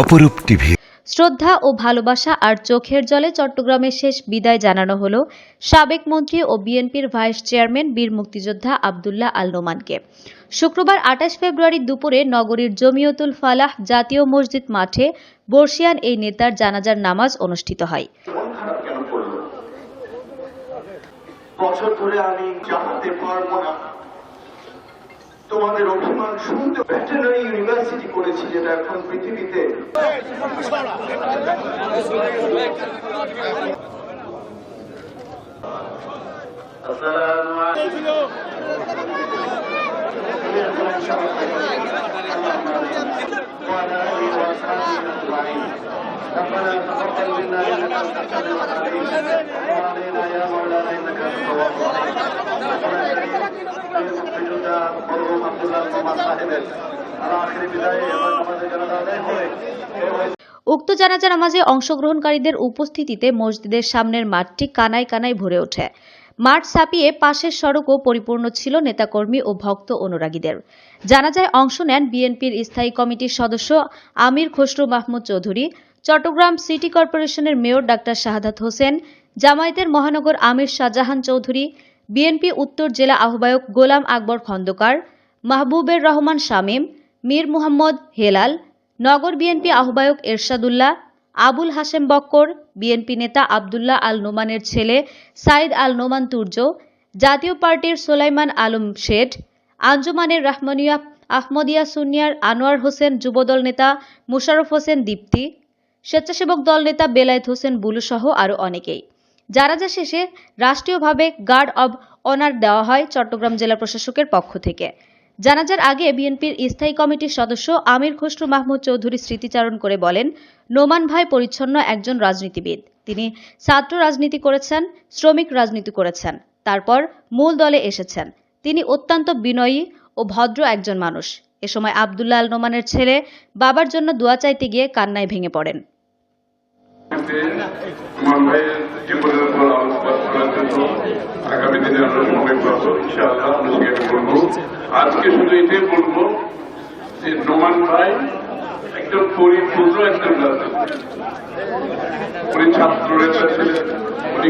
অপরূপ টিভি। শ্রদ্ধা ও ভালোবাসা আর চোখের জলে চট্টগ্রামের শেষ বিদায় জানানো হলো সাবেক মন্ত্রী ও বিএনপির ভাইস চেয়ারম্যান বীর মুক্তিযোদ্ধা আবদুল্লাহ আল নোমানকে। শুক্রবার আঠাশ ফেব্রুয়ারি দুপুরে নগরীর জমিয়তুল ফালাহ জাতীয় মসজিদ মাঠে বর্ষিয়ান এই নেতার জানাজার নামাজ অনুষ্ঠিত হয়। বছর ধরে আমি জানাতে পারব না। তোমাদের অভিমান শুনতে ভেটেনারি ইউনিভার্সিটি করেছি যেটা এখন পৃথিবীতে আসসালামু আলাইকুম وعلى آله وأصحابه أجمعين ربنا উক্ত জানাজা নামাজে অংশগ্রহণকারীদের উপস্থিতিতে মসজিদের সামনের মাঠটি কানায় কানায় ভরে ওঠে। মাঠ ছাপিয়ে পাশের সড়কও পরিপূর্ণ ছিল নেতাকর্মী ও ভক্ত অনুরাগীদের। জানাজায় অংশ নেন বিএনপির স্থায়ী কমিটির সদস্য আমির খসরু মাহমুদ চৌধুরী। চট্টগ্রাম সিটি কর্পোরেশনের মেয়র ডাক্তার শাহাদাত হোসেন, জামায়াতের মহানগর আমির শাহজাহান চৌধুরী, বিএনপি উত্তর জেলা আহ্বায়ক গোলাম আকবর খন্দকার, মাহবুবের রহমান শামীম, মীর মুহাম্মদ হেলাল, নগর বিএনপি আহ্বায়ক এরশাদুল্লাহ, আবুল হাশেম বক্কর, বিএনপি নেতা আবদুল্লাহ আল নোমানের ছেলে সাইদ আল নোমান তুর্য, জাতীয় পার্টির সোলাইমান আলম শেঠ, আঞ্জুমানের রহমানিয়া আহমদিয়া সুনিয়ার আনোয়ার হোসেন যুবদল নেতা মুশারফ হোসেন দীপ্তি স্বেচ্ছাসেবক দল নেতা বেলায়েত হোসেন বুলু সহ আরও অনেকেই। জানাজা শেষে রাষ্ট্রীয়ভাবে গার্ড অব অনার দেওয়া হয় চট্টগ্রাম জেলা প্রশাসকের পক্ষ থেকে। জানাজার আগে বিএনপির স্থায়ী কমিটির সদস্য আমির খসরু মাহমুদ চৌধুরী স্মৃতিচারণ করে বলেন, নোমান ভাই পরিচ্ছন্ন একজন রাজনীতিবিদ। তিনি ছাত্র রাজনীতি করেছেন, শ্রমিক রাজনীতি করেছেন, তারপর মূল দলে এসেছেন। তিনি অত্যন্ত বিনয়ী ও ভদ্র একজন মানুষ। এ সময় আবদুল্লাহ আল নোমানের ছেলে বাবার জন্য দোয়া চাইতে গিয়ে কান্নায় ভেঙে পড়েন। ছাত্র নেতা ছিলেন, উনি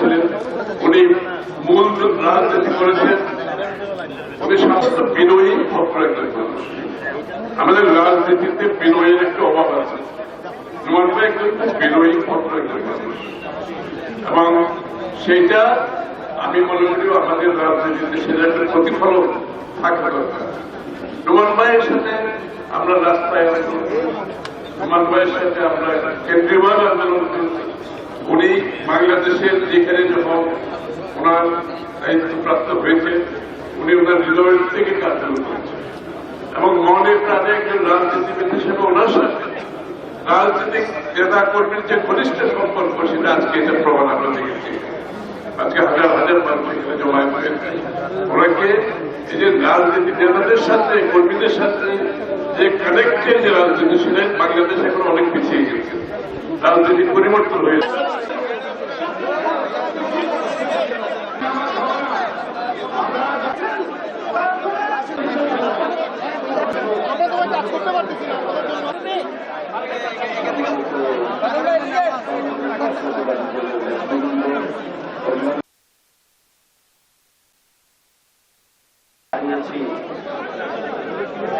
ছিলেন, উনি মূল রাজনীতি করেছেন। উনি সমস্ত বিনয়ী ভদ্র একজন মানুষ। আমাদের রাজনীতিতে বিনয়ের একটা অভাব আছে। ভাই একজন বিনয়ী ভদ্র একজন মানুষ। এবং সেইটা আমি মনে করি আমাদের রাজনীতিতে সেটা একটা প্রতিফলন থাকা দরকার। নোমান ভাইয়ের সাথে আমরা রাস্তায় আসি নোমান ভাইয়ের সাথে আমরা কেন্দ্রীয় আন্দোলন উনি বাংলাদেশের যেখানে যখন ওনার দায়িত্বপ্রাপ্ত হয়েছে উনি ওনার হৃদয়ের থেকে করেছেন এবং মনে প্রাণে একজন রাজনীতিবিদ হিসেবে ওনার সাথে। রাজনৈতিক নেতা কর্মীর যে ঘনিষ্ঠ সম্পর্ক, সেটা আজকে এটা প্রমাণ আমরা দেখেছি। আজকে হাজার হাজার মানুষ এখানে জমায়েত হয়েছে। ওনাকে এই যে রাজনীতি নেতাদের সাথে, কর্মীদের সাথে যে কানেক্টেড যে রাজনীতি, সেটা বাংলাদেশ এখন অনেক পিছিয়ে গেছে। রাজনীতি পরিবর্তন হয়েছে।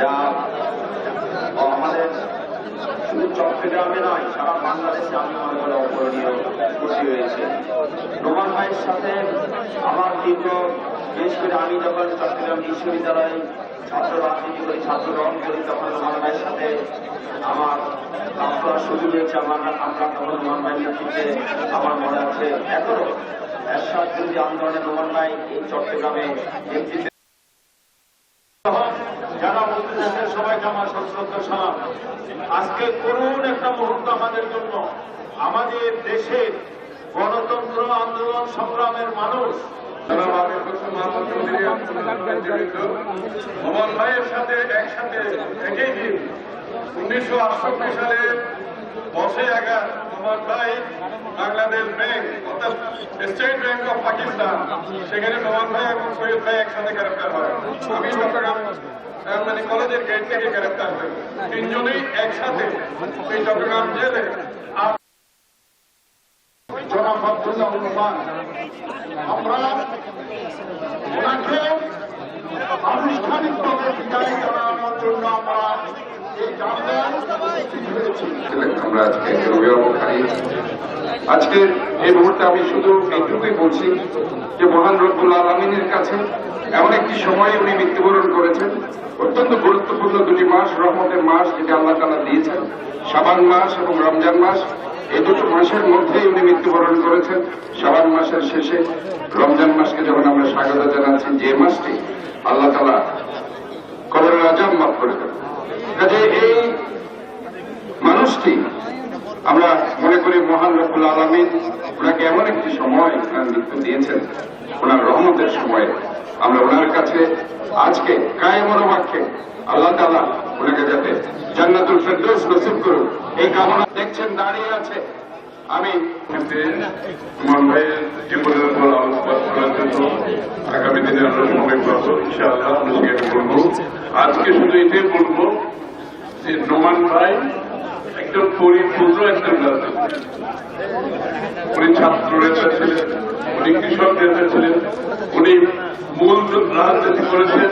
যা আমাদের শুধু চট্টগ্রামে নয় সারা বাংলাদেশে আমি মনে করি অপরণীয় খুশি হয়েছে ভাইয়ের সাথে আমার দীর্ঘ বিশেষ করে আমি যখন চট্টগ্রাম বিশ্ববিদ্যালয়ে ছাত্র রাজনীতি করি ছাত্র গ্রহণ করি, তখন ভাইয়ের সাথে আমার কাজ করার সুযোগ হয়েছে, আমার আমরা তখন ভাইয়ের নেতৃত্বে আমার মনে আছে। এখনও এরশাদ বিরোধী আন্দোলনে নোমান ভাই এই চট্টগ্রামে নেতৃত্বে যারা মুক্তিযুদ্ধের সবাইকে আমার সশ্রদ্ধ সালাম আজকে করুণ একটা মুহূর্ত আমাদের জন্য। আমাদের দেশের গণতন্ত্র আন্দোলন সংগ্রামের মানুষ যারা বাপের কথা মাহমুদ মোহন ভাইয়ের সাথে একসাথে একই দিন উনিশশো আটষট্টি সালে বসে আগার আমার ভাই বাংলাদেশ ব্যাংক, অর্থাৎ স্টেট ব্যাংক অফ পাকিস্তান, সেখানে মোহন ভাই এবং সৈয়দ ভাই একসাথে গ্রেপ্তার হয়। আমি চট্টগ্রাম মানে কলেজের গেট থেকে গ্রেপ্তার হই। তিনজনেই একসাথে এই চট্টগ্রাম জেলে আজকে এই মুহূর্তে আমি শুধু এইটুকুই বলছি যে মহান রব্বুল আলমিনের কাছে এমন একটি সময় উনি মৃত্যুবরণ করেছেন। অত্যন্ত গুরুত্বপূর্ণ দুটি মাস, রহমতের মাস, যেটা আল্লাহ তালা দিয়েছেন। সাবান মাস এবং রমজান মাস। এই দুটো মাসের মধ্যেই উনি মৃত্যুবরণ করেছেন। সাবান মাসের শেষে, রমজান মাসকে যখন আমরা স্বাগত জানাচ্ছি, যে মাসটি আল্লাহ তালা কবরের আজাব মাফ করে দেন কাজে এই মানুষটি, আমরা মনে করি মহান রব্বুল আলমিন, ওনাকে এমন একটি সময় মৃত্যু দিয়েছেন। ওনার রহমতের সময়ে আমরা ওনার কাছে আজকে কায় মনোবাক্যে আল্লাহ তালা ওনাকে যাতে জান্নাতুল ফেরদৌস নসিব করুন এই কামনা দেখছেন, দাঁড়িয়ে আছে। আমি মন ভাইয়ের জীবনের উপর আলোকপাত করার জন্য আগামী দিনে আমরা সময় পাবো ইনশাআল্লাহ আমরা বলব আজকে শুধু এটাই বলব যে নোমান ভাই একজন পরিপূর্ণ একজন ছাত্র নেতা ছিলেন। উনি কৃষক নেতা ছিলেন, উনি মূল রাজনীতি করেছেন,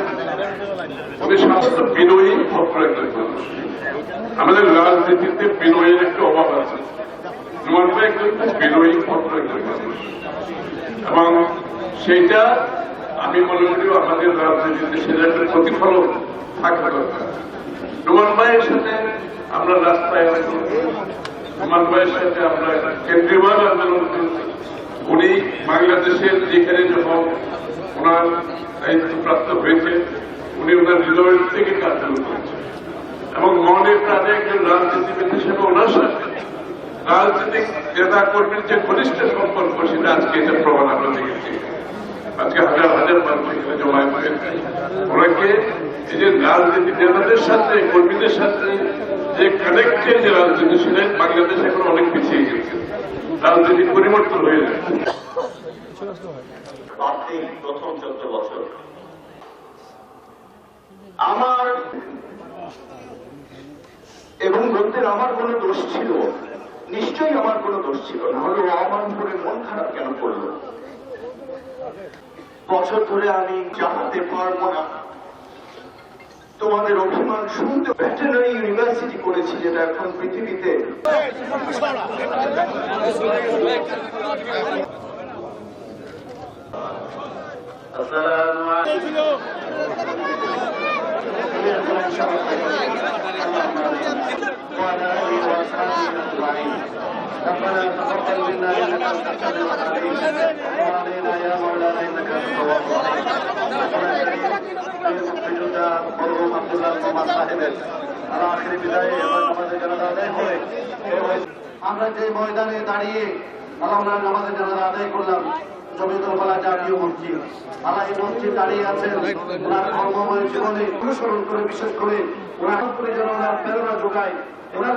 উনি সাধারণত বিনয়ী ভদ্র একজন মানুষ আমাদের রাজনীতিতে বিনয়ের একটা অভাব আছে। নোমান একজন বিনয়ী ভদ্র একজন মানুষ এবং সেইটা আমি মনে করি আমাদের রাজনীতিতে সেটা একটা প্রতিফলন থাকা দরকার। নোমান ভাইয়ের সাথে আমরা রাস্তায় আছি। নোমান ভাইয়ের সাথে আমরা কেন্দ্রীয় আন্দোলন উনি বাংলাদেশের যেখানে যখন ওনার দায়িত্বপ্রাপ্ত হয়েছে, উনি ওনার হৃদয়ের থেকে কাজ করেছেন। এবং মনে প্রাণে একজন রাজনীতিবিদ হিসেবে ওনার সাথে। রাজনৈতিক নেতা কর্মীর যে ঘনিষ্ঠ সম্পর্ক, সেটা আজকে এটা প্রমাণ আমরা দেখেছি। আজকে হাজার হাজার মানুষ এখানে জমায়েত হয়েছে। ওনাকে এই যে রাজনীতি নেতাদের সাথে, কর্মীদের সাথে যে কানেক্টেড যে রাজনীতি সেটা বাংলাদেশ এখন অনেক পিছিয়ে গেছে। রাজনীতি পরিবর্তন হয়ে আর্থিক প্রথম চোদ্দ বছর। আমার এবং বলতেন আমার কোনো দোষ ছিল। নিশ্চয়ই আমার কোনো দোষ ছিল না। হলে আমার উপরে মন খারাপ কেন করল? বছর ধরে আমি চালাতে পারব না। তোমাদের অভিমান শুনতে ভেটেনারি ইউনিভার্সিটি করেছি যেটা এখন পৃথিবীতে ربنا تقبل منا انك انت السميع العليم وعلينا يا مولانا انك انت التواب الرحيم আমরা যে ময়দানে দাঁড়িয়ে আমরা আমাদের জানাজা আদায় করলাম জমিতলা জাতীয় আল্লাহ এই দাঁড়িয়ে আছেন। ওনার কর্মময় জীবনে অনুসরণ করে, বিশেষ করে ওনার প্রেরণা যোগায়। ওনার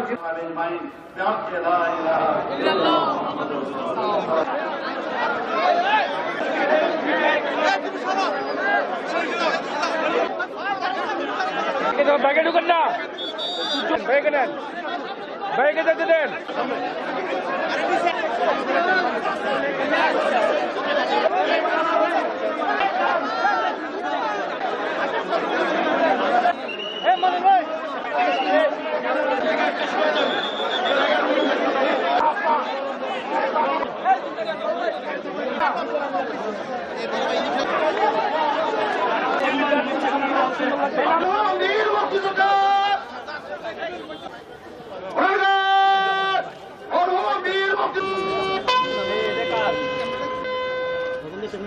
ব্যাগে ঢুকেন না। ব্যাগে নেন ব্যাগে যেতে দেন। Last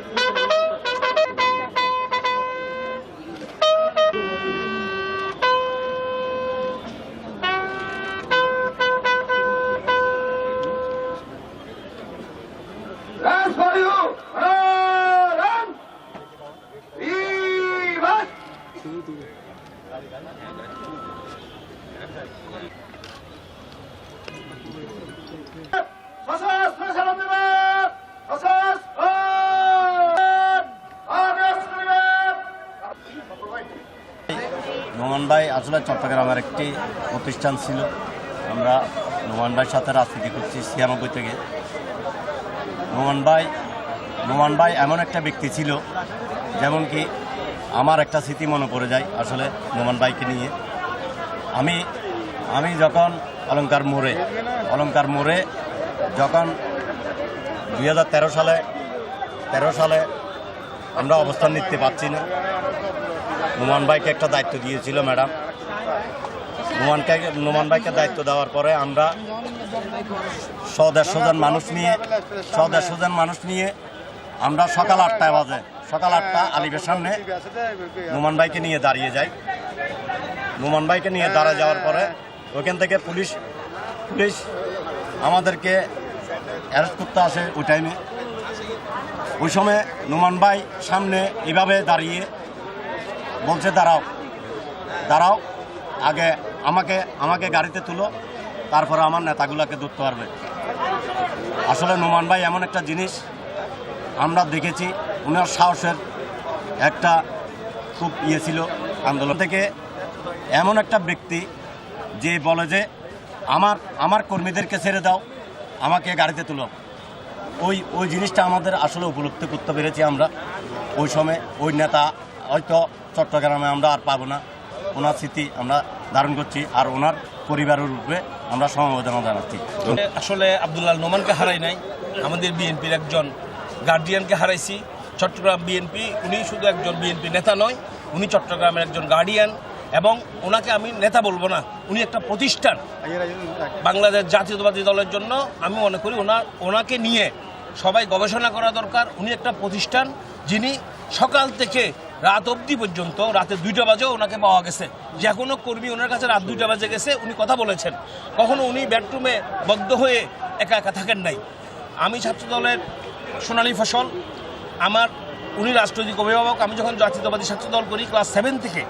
for you, run! Vivat! Noman আসলে চট্টগ্রামের একটি প্রতিষ্ঠান ছিল। আমরা নোমান ভাইয়ের সাথে রাজনীতি করছি ছিয়ানব্বই থেকে। নোমান ভাই এমন একটা ব্যক্তি ছিল, যেমন কি আমার একটা স্মৃতি মনে পড়ে যায় আসলে নোমান ভাইকে নিয়ে। আমি আমি যখন অলঙ্কার মোড়ে অলঙ্কার মোড়ে যখন দুই হাজার তেরো সালে তেরো সালে আমরা অবস্থান নিতে পারছি না নোমান ভাইকে একটা দায়িত্ব দিয়েছিল, ম্যাডাম। নোমানকে নোমান ভাইকে দায়িত্ব দেওয়ার পরে আমরা শ দেড়শো জন মানুষ নিয়ে শ দেড়শো জন মানুষ নিয়ে আমরা সকাল আটটায় বাজে। সকাল আটটা আলিফের সামনে নোমান ভাইকে নিয়ে দাঁড়িয়ে যাই। নোমান ভাইকে নিয়ে দাঁড়া যাওয়ার পরে ওইখান থেকে পুলিশ পুলিশ আমাদেরকে অ্যারেস্ট করতে আসে ওই টাইমে ওই সময় নোমান ভাই সামনে এভাবে দাঁড়িয়ে বলছে, দাঁড়াও দাঁড়াও, আগে আমাকে আমাকে গাড়িতে তুলো, তারপরে আমার নেতাগুলোকে ধরতে পারবে। আসলে নোমান ভাই এমন একটা জিনিস, আমরা দেখেছি ওনার সাহসের একটা খুব ইয়ে ছিল আন্দোলন থেকে। এমন একটা ব্যক্তি যে বলে যে, আমার আমার কর্মীদেরকে ছেড়ে দাও, আমাকে গাড়িতে তুলো। ওই ওই জিনিসটা আমাদের আসলে উপলব্ধি করতে পেরেছি আমরা। ওই সময় ওই নেতা হয়তো চট্টগ্রামে আমরা আর পাবো না। ওনার স্মৃতি আমরা ধারণ করছি আর ওনার পরিবারের রূপে আমরা সমবেদনা জানাচ্ছি। আসলে আবদুল্লাহ নোমানকে হারাই নাই। আমাদের বিএনপির একজন গার্ডিয়ানকে হারাইছি। চট্টগ্রাম বিএনপি, উনি শুধু একজন বিএনপি নেতা নয়, উনি চট্টগ্রামের একজন গার্ডিয়ান এবং ওনাকে আমি নেতা বলব না, উনি একটা প্রতিষ্ঠান। বাংলাদেশ জাতীয়তাবাদী দলের জন্য আমি মনে করি ওনার, ওনাকে নিয়ে সবাই গবেষণা করা দরকার। উনি একটা প্রতিষ্ঠান যিনি সকাল থেকে রাত অবধি পর্যন্ত, রাতে দুইটা বাজেও ওনাকে পাওয়া গেছে। যে কোনো কর্মী ওনার কাছে রাত দুইটা বাজে গেছে, উনি কথা বলেছেন। কখনো উনি বেডরুমে বদ্ধ হয়ে একা একা থাকেন নাই। আমি ছাত্র দলের সোনালী ফসল, আমার, উনি রাষ্ট্রনীতিক অভিভাবক, আমি যখন জাতীয়তাবাদী ছাত্র দল করি ক্লাস সেভেন থেকে,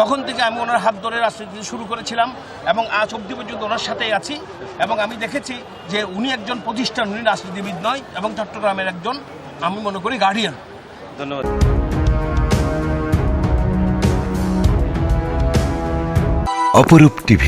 তখন থেকে আমি ওনার হাত ধরে রাজনীতি শুরু করেছিলাম এবং আজ অবধি পর্যন্ত ওনার সাথেই আছি এবং আমি দেখেছি যে উনি একজন প্রতিষ্ঠান, উনি রাজনীতিবিদ নয় এবং চট্টগ্রামের একজন, আমি মনে করি গার্ডিয়ান ধন্যবাদ। অপরূপ টিভি।